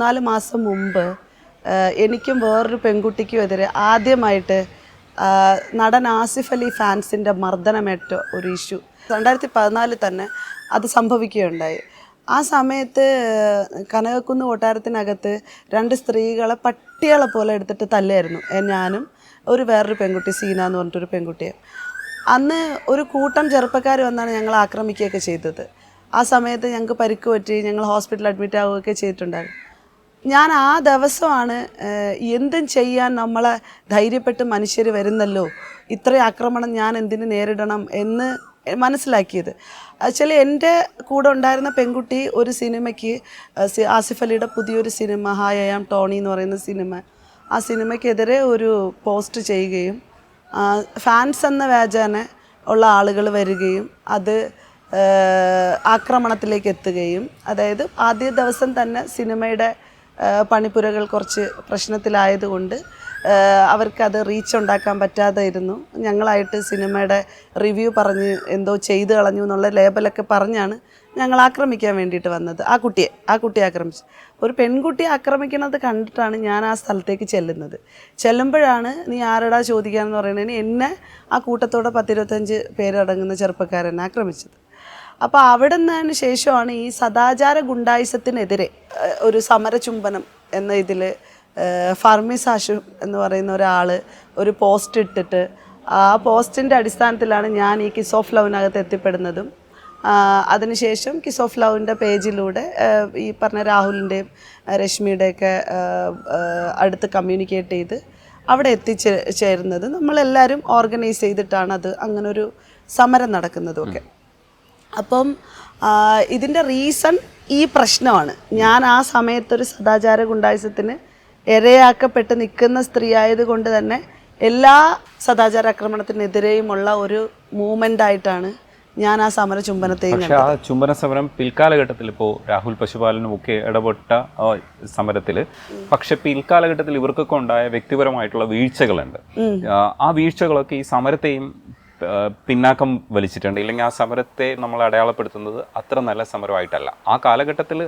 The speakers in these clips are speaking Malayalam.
മൂന്നാൽ മാസം മുമ്പ് എനിക്കും വേറൊരു പെൺകുട്ടിക്കും എതിരെ ആദ്യമായിട്ട് നടൻ ആസിഫ് അലി ഫാൻസിന്റെ മർദ്ദനമേറ്റ ഒരു ഇഷ്യൂ. രണ്ടായിരത്തി പതിനാലിൽ തന്നെ അത് സംഭവിക്കുകയുണ്ടായി. ആ സമയത്ത് കനകക്കുന്ന് കൊട്ടാരത്തിനകത്ത് രണ്ട് സ്ത്രീകളെ പട്ടികളെ പോലെ എടുത്തിട്ട് തല്ലായിരുന്നു ഞാനും ഒരു വേറൊരു പെൺകുട്ടി സീന എന്ന് പറഞ്ഞിട്ടൊരു പെൺകുട്ടിയെ അന്ന് ഒരു കൂട്ടം ചെറുപ്പക്കാർ വന്നാണ് ഞങ്ങൾ ആക്രമിക്കുകയൊക്കെ ചെയ്തത്. ആ സമയത്ത് ഞങ്ങൾക്ക് പരിക്ക് പറ്റി ഞങ്ങൾ ഹോസ്പിറ്റലിൽ അഡ്മിറ്റ് ആവുകയൊക്കെ ചെയ്തിട്ടുണ്ടായിരുന്നു. ഞാൻ ആ ദിവസമാണ് എന്തും ചെയ്യാൻ നമ്മളെ ധൈര്യപ്പെട്ട് മനുഷ്യർ വരുന്നല്ലോ. ഇത്രയും ആക്രമണം ഞാൻ എന്തിനു നേരിടണം എന്ന് മനസ്സിലാക്കിയത്. ആക്ച്വലി എന്റെ കൂടെ ഉണ്ടായിരുന്ന പെൺകുട്ടി ഒരു സിനിമയ്ക്ക് ആസിഫ് അലിയുടെ പുതിയൊരു സിനിമ ഹായ് ഐ ആം ടോണി എന്ന് പറയുന്ന സിനിമ. ആ സിനിമയ്ക്കെതിരെ ഒരു പോസ്റ്റ് ചെയ്യുകയും ഫാൻസ് എന്ന വ്യാജേന ഉള്ള ആളുകൾ വരികയും അത് ആക്രമണത്തിലേക്ക് എത്തുകയും അതായത് ആദ്യ ദിവസം തന്നെ സിനിമയുടെ പണിപ്പുരകൾ കുറച്ച് പ്രശ്നത്തിലായതുകൊണ്ട് അവർക്കത് റീച്ച് ഉണ്ടാക്കാൻ പറ്റാതെ ഇരുന്നു ഞങ്ങളായിട്ട് സിനിമയുടെ റിവ്യൂ പറഞ്ഞ് എന്തോ ചെയ്തു കളഞ്ഞു എന്നുള്ള ലേബലൊക്കെ പറഞ്ഞാണ് ഞങ്ങൾ ആക്രമിക്കാൻ വേണ്ടിയിട്ട് വന്നത്. ആ കുട്ടിയെ ആ കുട്ടിയെ ആക്രമിച്ചു. ഒരു പെൺകുട്ടിയെ ആക്രമിക്കുന്നത് കണ്ടിട്ടാണ് ഞാൻ ആ സ്ഥലത്തേക്ക് ചെല്ലുന്നത്. ചെല്ലുമ്പോഴാണ് നീ ആരടാ ചോദിക്കാമെന്ന് പറയുന്നതിന് എന്നെ ആ കൂട്ടത്തോടെ പത്തിരുപത്തഞ്ച് പേരടങ്ങുന്ന ചെറുപ്പക്കാരനെ ആക്രമിച്ചത്. അപ്പോൾ അവിടെ നിന്നതിന് ശേഷമാണ് ഈ സദാചാര ഗുണ്ടായുസത്തിനെതിരെ ഒരു സമരചുംബനം എന്ന ഇതിൽ ഫർമിസ് ആഷു എന്ന് പറയുന്ന ഒരാൾ ഒരു പോസ്റ്റ് ഇട്ടിട്ട് ആ പോസ്റ്റിന്റെ അടിസ്ഥാനത്തിലാണ് ഞാൻ ഈ കിസ് ഓഫ് ലവിനകത്ത് എത്തിപ്പെടുന്നതും. അതിനുശേഷം കിസ് ഓഫ് ലവിന്റെ പേജിലൂടെ ഈ പറഞ്ഞ രാഹുലിന്റെയും രശ്മിയുടെയൊക്കെ അടുത്ത് കമ്മ്യൂണിക്കേറ്റ് ചെയ്ത് അവിടെ എത്തിച്ചേ ചേരുന്നത് നമ്മളെല്ലാവരും ഓർഗനൈസ് ചെയ്തിട്ടാണ് അത് അങ്ങനൊരു സമരം നടക്കുന്നതും ഒക്കെ അപ്പം ഇതിന്റെ റീസൺ ഈ പ്രശ്നമാണ്. ഞാൻ ആ സമയത്തൊരു സദാചാര ഗുണ്ടായുസത്തിന് ഇരയാക്കപ്പെട്ട് നിൽക്കുന്ന സ്ത്രീ ആയതുകൊണ്ട് തന്നെ എല്ലാ സദാചാര ആക്രമണത്തിനെതിരെയുമുള്ള ഒരു മൂവ്മെന്റ് ആയിട്ടാണ് ഞാൻ ആ സമര ചുംബനത്തെയും പക്ഷേ ആ ചുംബന സമരം പിൽക്കാലഘട്ടത്തിൽ ഇപ്പോൾ രാഹുൽ പശുപാലനും ഒക്കെ ഇടപെട്ട സമരത്തിൽ പക്ഷെ പിൽക്കാലഘട്ടത്തിൽ ഇവർക്കൊക്കെ ഉണ്ടായ വ്യക്തിപരമായിട്ടുള്ള വീഴ്ചകളുണ്ട്. ആ, വീഴ്ചകളൊക്കെ ഈ സമരത്തെയും പിന്നാക്കം വലിച്ചിട്ടുണ്ട്. ഇല്ലെങ്കിൽ ആ സമരത്തെ നമ്മൾ അടയാളപ്പെടുത്തുന്നത് അത്ര നല്ല സമരമായിട്ടല്ല. ആ കാലഘട്ടത്തിൽ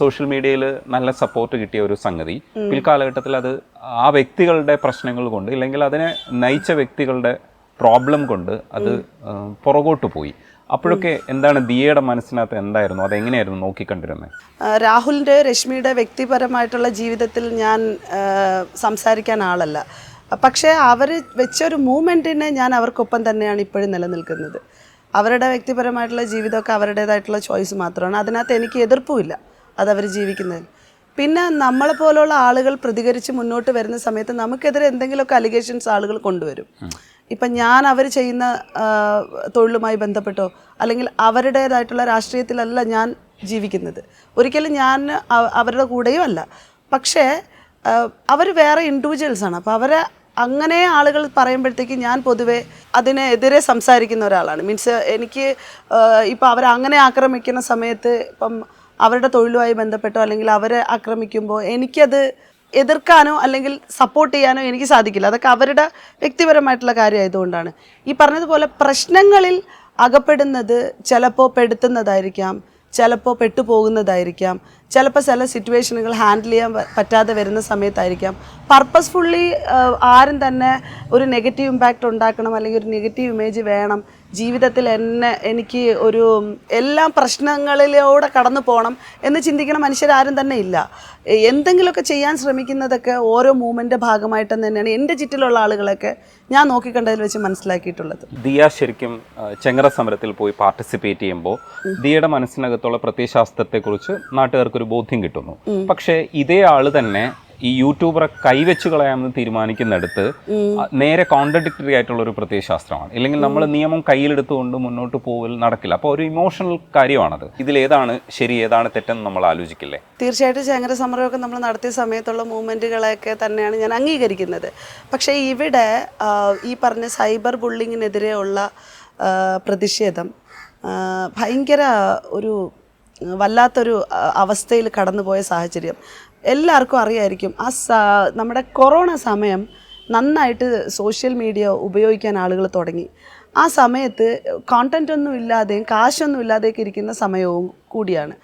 സോഷ്യൽ മീഡിയയിൽ നല്ല സപ്പോർട്ട് കിട്ടിയ ഒരു സംഗതി. പിൽക്കാലഘട്ടത്തിൽ അത് ആ വ്യക്തികളുടെ പ്രശ്നങ്ങൾ കൊണ്ട് ഇല്ലെങ്കിൽ അതിനെ നയിച്ച വ്യക്തികളുടെ പ്രോബ്ലം കൊണ്ട് അത് പുറകോട്ട് പോയി. അപ്പോഴൊക്കെ എന്താണ് ദിയയുടെ മനസ്സിനകത്ത് എന്തായിരുന്നു? അതെങ്ങനെയായിരുന്നു നോക്കിക്കണ്ടിരുന്നത് രാഹുലിന്റെ രശ്മിയുടെ വ്യക്തിപരമായിട്ടുള്ള ജീവിതത്തിൽ ഞാൻ സംസാരിക്കാൻ ആളല്ല. പക്ഷേ അവർ വെച്ചൊരു മൂവ്മെന്റിനെ ഞാൻ അവർക്കൊപ്പം തന്നെയാണ് ഇപ്പോഴും നിലനിൽക്കുന്നത്. അവരുടെ വ്യക്തിപരമായിട്ടുള്ള ജീവിതമൊക്കെ അവരുടേതായിട്ടുള്ള ചോയ്സ് മാത്രമാണ്. അതിനകത്ത് എനിക്ക് എതിർപ്പുമില്ല അതവർ ജീവിക്കുന്നതിൽ. പിന്നെ നമ്മളെ പോലുള്ള ആളുകൾ പ്രതികരിച്ച് മുന്നോട്ട് വരുന്ന സമയത്ത് നമുക്കെതിരെ എന്തെങ്കിലുമൊക്കെ അലിഗേഷൻസ് ആളുകൾ കൊണ്ടുവരും. ഇപ്പം ഞാൻ അവർ ചെയ്യുന്ന തൊഴിലുമായി ബന്ധപ്പെട്ടോ അല്ലെങ്കിൽ അവരുടേതായിട്ടുള്ള രാഷ്ട്രീയത്തിലല്ല ഞാൻ ജീവിക്കുന്നത്. ഒരിക്കലും ഞാൻ അവരുടെ കൂടെയും അല്ല പക്ഷേ അവർ വേറെ ഇൻഡിവിജ്വൽസ് ആണ്. അപ്പോൾ അവരെ അങ്ങനെ ആളുകൾ പറയുമ്പോഴത്തേക്ക് ഞാൻ പൊതുവെ അതിനെതിരെ സംസാരിക്കുന്ന ഒരാളാണ്. മീൻസ് എനിക്ക് ഇപ്പോൾ അവർ അങ്ങനെ ആക്രമിക്കുന്ന സമയത്ത് ഇപ്പം അവരുടെ തൊഴിലുമായി ബന്ധപ്പെട്ടോ അല്ലെങ്കിൽ അവരെ ആക്രമിക്കുമ്പോൾ എനിക്കത് എതിർക്കാനോ അല്ലെങ്കിൽ സപ്പോർട്ട് ചെയ്യാനോ എനിക്ക് സാധിക്കില്ല. അതൊക്കെ അവരുടെ വ്യക്തിപരമായിട്ടുള്ള കാര്യമായതുകൊണ്ടാണ്. ഈ പറഞ്ഞതുപോലെ പ്രശ്നങ്ങളിൽ അകപ്പെടുന്നത് ചിലപ്പോൾ പെടുത്തുന്നതായിരിക്കാം. ചിലപ്പോൾ പെട്ടുപോകുന്നതായിരിക്കാം. ചിലപ്പോൾ ചില സിറ്റുവേഷനുകൾ ഹാൻഡിൽ ചെയ്യാൻ പറ്റാതെ വരുന്ന സമയത്തായിരിക്കാം. പർപ്പസ്ഫുള്ളി ആരും തന്നെ ഒരു നെഗറ്റീവ് ഇമ്പാക്റ്റ് ഉണ്ടാക്കണം അല്ലെങ്കിൽ ഒരു നെഗറ്റീവ് ഇമേജ് വേണം. ജീവിതത്തിൽ എന്നെ എനിക്ക് ഒരു എല്ലാ പ്രശ്നങ്ങളിലൂടെ കടന്നു പോകണം എന്ന് ചിന്തിക്കുന്ന മനുഷ്യരാരും തന്നെ ഇല്ല. എന്തെങ്കിലുമൊക്കെ ചെയ്യാൻ ശ്രമിക്കുന്നതൊക്കെ ഓരോ മൂവ്മെന്റ് ഭാഗമായിട്ട് തന്നെയാണ് എന്റെ ചുറ്റിലുള്ള ആളുകളൊക്കെ ഞാൻ നോക്കിക്കണ്ടതിൽ വെച്ച് മനസ്സിലാക്കിയിട്ടുള്ളത്. ദിയ ശരിക്കും ചെങ്ങറ സമരത്തിൽ പോയി പാർട്ടിസിപ്പേറ്റ് ചെയ്യുമ്പോൾ ദിയയുടെ മനസ്സിനകത്തുള്ള പ്രത്യയശാസ്ത്രത്തെക്കുറിച്ച് നാട്ടുകാർക്ക് ഒരു ബോധ്യം കിട്ടുന്നു. പക്ഷേ ഇതേ ആൾ തന്നെ ഈ യൂട്യൂബറെ കൈവച്ചു കളയാമെന്ന് തീരുമാനിക്കുന്നിടത്ത് നേരെ കോൺട്രഡിക്ടറി ആയിട്ടുള്ള ഒരു പ്രത്യയശാസ്ത്രമാണ്. ഇല്ലെങ്കിൽ നമ്മൾ നിയമം കയ്യിലെടുത്തുകൊണ്ട് മുന്നോട്ട് പോകൽ നടക്കില്ല. അപ്പോൾ ഒരു ഇമോഷണൽ കാര്യമാണത്. ഏതാണ് ശരി ഏതാണ് തെറ്റെന്ന് നമ്മൾ ആലോചിക്കില്ലേ? തീർച്ചയായിട്ടും സമരമൊക്കെ നമ്മൾ നടത്തിയ സമയത്തുള്ള മൂവ്മെന്റുകളെയൊക്കെ തന്നെയാണ് ഞാൻ അംഗീകരിക്കുന്നത്. പക്ഷേ ഇവിടെ ഈ പറഞ്ഞ സൈബർ ബുള്ളിങ്ങിനെതിരെയുള്ള പ്രതിഷേധം ഭയങ്കര ഒരു വല്ലാത്തൊരു അവസ്ഥയിൽ കടന്നുപോയ സാഹചര്യം എല്ലാവർക്കും അറിയായിരിക്കും. ആ നമ്മുടെ കൊറോണ സമയം നന്നായിട്ട് സോഷ്യൽ മീഡിയ ഉപയോഗിക്കാൻ ആളുകൾ തുടങ്ങി. ആ സമയത്ത് കോണ്ടന്റ് ഒന്നും ഇല്ലാതെയും കാശൊന്നും ഇല്ലാതെയൊക്കെ ഇരിക്കുന്ന സമയവും കൂടിയാണ്.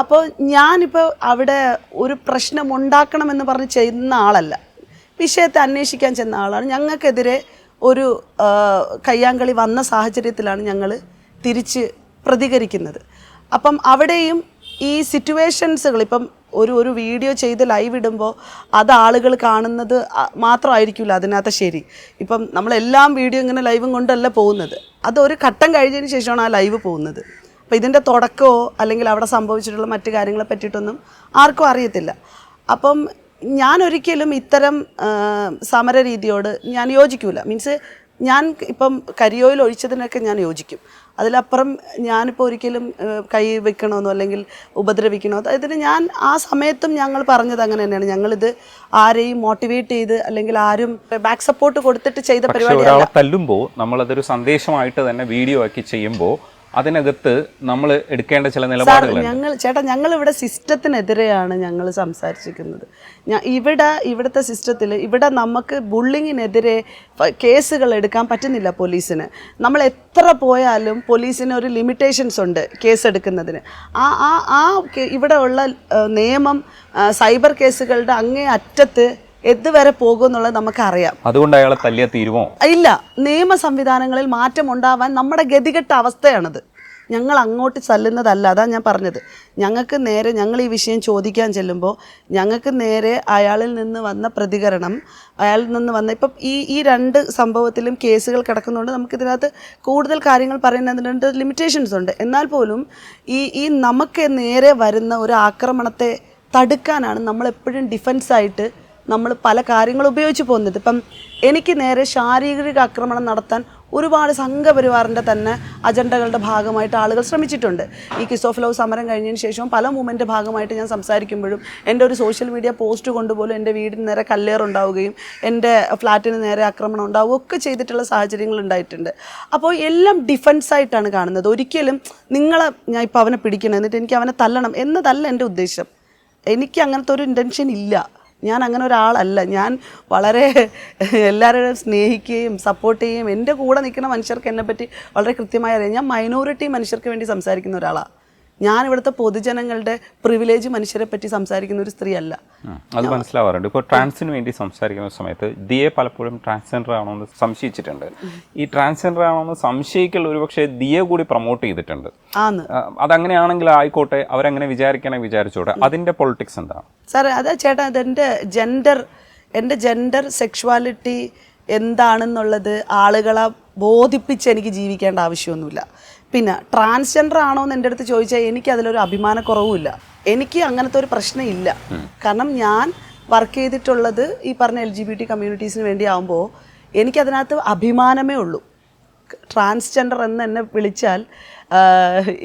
അപ്പോൾ ഞാനിപ്പോൾ അവിടെ ഒരു പ്രശ്നം ഉണ്ടാക്കണമെന്ന് പറഞ്ഞ് ചെയ്യുന്ന ആളല്ല. വിഷയത്തെ അന്വേഷിക്കാൻ ചെന്ന ആളാണ്. ഞങ്ങൾക്കെതിരെ ഒരു കയ്യാങ്കളി വന്ന സാഹചര്യത്തിലാണ് ഞങ്ങൾ തിരിച്ച് പ്രതികരിക്കുന്നത്. അപ്പം അവിടെയും ഈ സിറ്റുവേഷൻസുകൾ ഇപ്പം ഒരു ഒരു വീഡിയോ ചെയ്ത് ലൈവ് ഇടുമ്പോൾ അത് ആളുകൾ കാണുന്നത് മാത്രമായിരിക്കില്ല അതിനകത്ത് ശരി. ഇപ്പം നമ്മളെല്ലാം വീഡിയോ ഇങ്ങനെ ലൈവും കൊണ്ടല്ല പോകുന്നത്. അതൊരു ഘട്ടം കഴിഞ്ഞതിന് ശേഷമാണ് ആ ലൈവ് പോകുന്നത്. അപ്പോൾ ഇതിന്റെ തുടക്കമോ അല്ലെങ്കിൽ അവിടെ സംഭവിച്ചിട്ടുള്ള മറ്റു കാര്യങ്ങളെ പറ്റിയിട്ടൊന്നും ആർക്കും അറിയത്തില്ല. അപ്പം ഞാൻ ഒരിക്കലും ഇത്തരം സമര രീതിയോട് ഞാൻ യോജിക്കൂല. മീൻസ് ഞാൻ ഇപ്പം കരിയോയിൽ ഒഴിച്ചതിനൊക്കെ ഞാൻ യോജിക്കും. അതിലപ്പുറം ഞാനിപ്പോൾ ഒരിക്കലും കൈ വെക്കണമെന്നോ അല്ലെങ്കിൽ ഉപദ്രവിക്കണോ അതായത് ഞാൻ ആ സമയത്തും ഞങ്ങൾ പറഞ്ഞത് അങ്ങനെ തന്നെയാണ്. ഞങ്ങളിത് ആരെയും മോട്ടിവേറ്റ് ചെയ്ത് അല്ലെങ്കിൽ ആരും ബാക്ക് സപ്പോർട്ട് കൊടുത്തിട്ട് ചെയ്ത പരിപാടി തല്ലുമ്പോൾ നമ്മളതൊരു സന്ദേശമായിട്ട് തന്നെ വീഡിയോ ആക്കി ചെയ്യുമ്പോൾ അതിനകത്ത് നമ്മൾ എടുക്കേണ്ട ചില നിലപാടുകൾ ഞങ്ങൾ ചേട്ടാ ഞങ്ങൾ ഇവിടെ സിസ്റ്റത്തിനെതിരെയാണ് ഞങ്ങൾ സംസാരിച്ചിരിക്കുന്നത്. ഇവിടെ ഇവിടുത്തെ സിസ്റ്റത്തിൽ ഇവിടെ നമുക്ക് ബുള്ളിങ്ങിനെതിരെ കേസുകൾ എടുക്കാൻ പറ്റുന്നില്ല പോലീസിന്. നമ്മൾ എത്ര പോയാലും പോലീസിന് ഒരു ലിമിറ്റേഷൻസ് ഉണ്ട് കേസ് എടുക്കുന്നതിന് ആ ആ ആ ഇവിടെ ഉള്ള നിയമം സൈബർ കേസുകളുടെ അങ്ങേ അറ്റത്ത് എതുവരെ പോകും എന്നുള്ളത് നമുക്കറിയാം. അതുകൊണ്ട് അയാളെ തല്ലിയ തീരുമോ ഇല്ല നിയമ സംവിധാനങ്ങളിൽ മാറ്റം ഉണ്ടാവാൻ നമ്മുടെ ഗതികെട്ട അവസ്ഥയാണത്. ഞങ്ങൾ അങ്ങോട്ട് ചെല്ലുന്നതല്ല അതാ ഞാൻ പറഞ്ഞത്. ഞങ്ങൾക്ക് നേരെ ഞങ്ങൾ ഈ വിഷയം ചോദിക്കാൻ ചെല്ലുമ്പോൾ ഞങ്ങൾക്ക് നേരെ അയാളിൽ നിന്ന് വന്ന പ്രതികരണം അയാളിൽ നിന്ന് വന്ന ഇപ്പം ഈ ഈ രണ്ട് സംഭവത്തിലും കേസുകൾ കിടക്കുന്നതുകൊണ്ട് നമുക്കിതിനകത്ത് കൂടുതൽ കാര്യങ്ങൾ പറയുന്നതിനുണ്ട് ലിമിറ്റേഷൻസ് ഉണ്ട്. എന്നാൽ പോലും ഈ ഈ നമുക്ക് നേരെ വരുന്ന ഒരു ആക്രമണത്തെ തടുക്കാനാണ് നമ്മളെപ്പോഴും ഡിഫൻസായിട്ട് നമ്മൾ പല കാര്യങ്ങൾ ഉപയോഗിച്ച് പോകുന്നത്. ഇപ്പം എനിക്ക് നേരെ ശാരീരിക ആക്രമണം നടത്താൻ ഒരുപാട് സംഘപരിവാറിന്റെ തന്നെ അജണ്ടകളുടെ ഭാഗമായിട്ട് ആളുകൾ ശ്രമിച്ചിട്ടുണ്ട്. ഈ കിസ് ഓഫ് ലവ് സമരം കഴിഞ്ഞതിന് ശേഷം പല മൂമെന്റെ ഭാഗമായിട്ട് ഞാൻ സംസാരിക്കുമ്പോഴും എന്റെ ഒരു സോഷ്യൽ മീഡിയ പോസ്റ്റ് കൊണ്ടുപോലും എന്റെ വീടിന് നേരെ കല്ലേറുണ്ടാവുകയും എന്റെ ഫ്ലാറ്റിന് നേരെ ആക്രമണം ഉണ്ടാവുകയും ഒക്കെ ചെയ്തിട്ടുള്ള സാഹചര്യങ്ങൾ ഉണ്ടായിട്ടുണ്ട്. അപ്പോൾ എല്ലാം ഡിഫൻസായിട്ടാണ് കാണുന്നത്. ഒരിക്കലും നിങ്ങളെ ഞാൻ ഇപ്പോൾ അവനെ പിടിക്കണം എന്നിട്ട് എനിക്ക് അവനെ തല്ലണം എന്നതല്ല എന്റെ ഉദ്ദേശം. എനിക്ക് അങ്ങനത്തെ ഒരു ഇന്റൻഷൻ ഇല്ല. ഞാൻ അങ്ങനെ ഒരാളല്ല. ഞാൻ വളരെ എല്ലാവരെയും സ്നേഹിക്കുകയും സപ്പോർട്ട് ചെയ്യുകയും എന്റെ കൂടെ നിൽക്കുന്ന മനുഷ്യർക്ക് എന്നെപ്പറ്റി വളരെ കൃത്യമായി അറിയാം. ഞാൻ മൈനോറിറ്റി മനുഷ്യർക്ക് വേണ്ടി സംസാരിക്കുന്ന ഒരാളാണ് ഞാൻ ഇവിടുത്തെ പൊതുജനങ്ങളുടെ പ്രിവിലേജ് മനുഷ്യരെ പറ്റി സംസാരിക്കുന്ന ഒരു സ്ത്രീ അല്ല അത് മനസ്സിലാവാറുണ്ട്. ഇപ്പോൾ ട്രാൻസിന് വേണ്ടി സംസാരിക്കുന്ന സമയത്ത് ദിയെ പലപ്പോഴും ട്രാൻസ്ജെൻഡർ ആണോ എന്ന് സംശയിച്ചിട്ടുണ്ട്. ഈ ട്രാൻസ്ജെൻഡർ ആണോ എന്ന് സംശയിക്കൽ ഒരുപക്ഷെ ദിയെ കൂടി പ്രൊമോട്ട് ചെയ്തിട്ടുണ്ട്. ആന്ന്. അതങ്ങനെയാണെങ്കിൽ ആയിക്കോട്ടെ അവരങ്ങനെ വിചാരിക്കണേ വിചാരിച്ചോട്ടെ അതിന്റെ പൊളിറ്റിക്സ് എന്താണ്? സാറേ അതാ ചേട്ടാ അതെന്റെ ജെൻഡർ എന്റെ ജെൻഡർ സെക്ഷുവാലിറ്റി എന്താണെന്നുള്ളത് ആളുകളെ ബോധിപ്പിച്ച് എനിക്ക് ജീവിക്കേണ്ട ആവശ്യമൊന്നുമില്ല. പിന്നെ ട്രാൻസ്ജെൻഡർ ആണോ എന്ന് എന്റെ അടുത്ത് ചോദിച്ചാൽ എനിക്ക് അതിലൊരു അഭിമാനക്കുറവുമില്ല. എനിക്ക് അങ്ങനത്തെ ഒരു പ്രശ്നമില്ല. കാരണം ഞാൻ വർക്ക് ചെയ്തിട്ടുള്ളത് ഈ പറഞ്ഞ എൽ ജി ബി ടി കമ്മ്യൂണിറ്റീസിന് വേണ്ടി ആകുമ്പോൾ എനിക്കതിനകത്ത് അഭിമാനമേ ഉള്ളൂ. ട്രാൻസ്ജെൻഡർ എന്ന് എന്നെ വിളിച്ചാൽ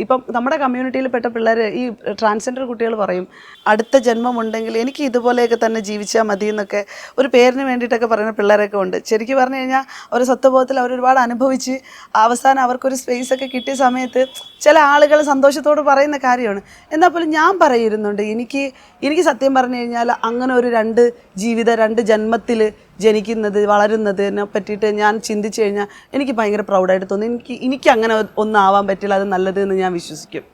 ഇപ്പം നമ്മുടെ കമ്മ്യൂണിറ്റിയിൽ പെട്ട പിള്ളേർ ഈ ട്രാൻസ്ജെൻഡർ കുട്ടികൾ പറയും അടുത്ത ജന്മമുണ്ടെങ്കിൽ എനിക്ക് ഇതുപോലെയൊക്കെ തന്നെ ജീവിച്ചാൽ മതി എന്നൊക്കെ ഒരു പേരിന് വേണ്ടിയിട്ടൊക്കെ പറയുന്ന പിള്ളേരൊക്കെ ഉണ്ട്. ശരിക്കും പറഞ്ഞു കഴിഞ്ഞാൽ ഒരു സത്വബോധത്തിൽ അവർ ഒരുപാട് അനുഭവിച്ച് അവസാനം അവർക്കൊരു സ്പേസ് ഒക്കെ കിട്ടിയ സമയത്ത് ചില ആളുകൾ സന്തോഷത്തോട് പറയുന്ന കാര്യമാണ്. എന്നാൽ പോലും ഞാൻ പറയുന്നുണ്ട് എനിക്ക് എനിക്ക് സത്യം പറഞ്ഞു കഴിഞ്ഞാൽ അങ്ങനെ ഒരു രണ്ട് ജീവിത രണ്ട് ജന്മത്തിൽ ജനിക്കുന്നത് വളരുന്നതിനെ പറ്റിയിട്ട് ഞാൻ ചിന്തിച്ചു കഴിഞ്ഞാൽ എനിക്ക് ഭയങ്കര പ്രൗഡായിട്ട് തോന്നുന്നു എനിക്ക് എനിക്ക് അങ്ങനെ ഒന്നാവാൻ പറ്റില്ല. അത് നല്ലത് എന്ന് ഞാൻ വിശ്വസിക്കും.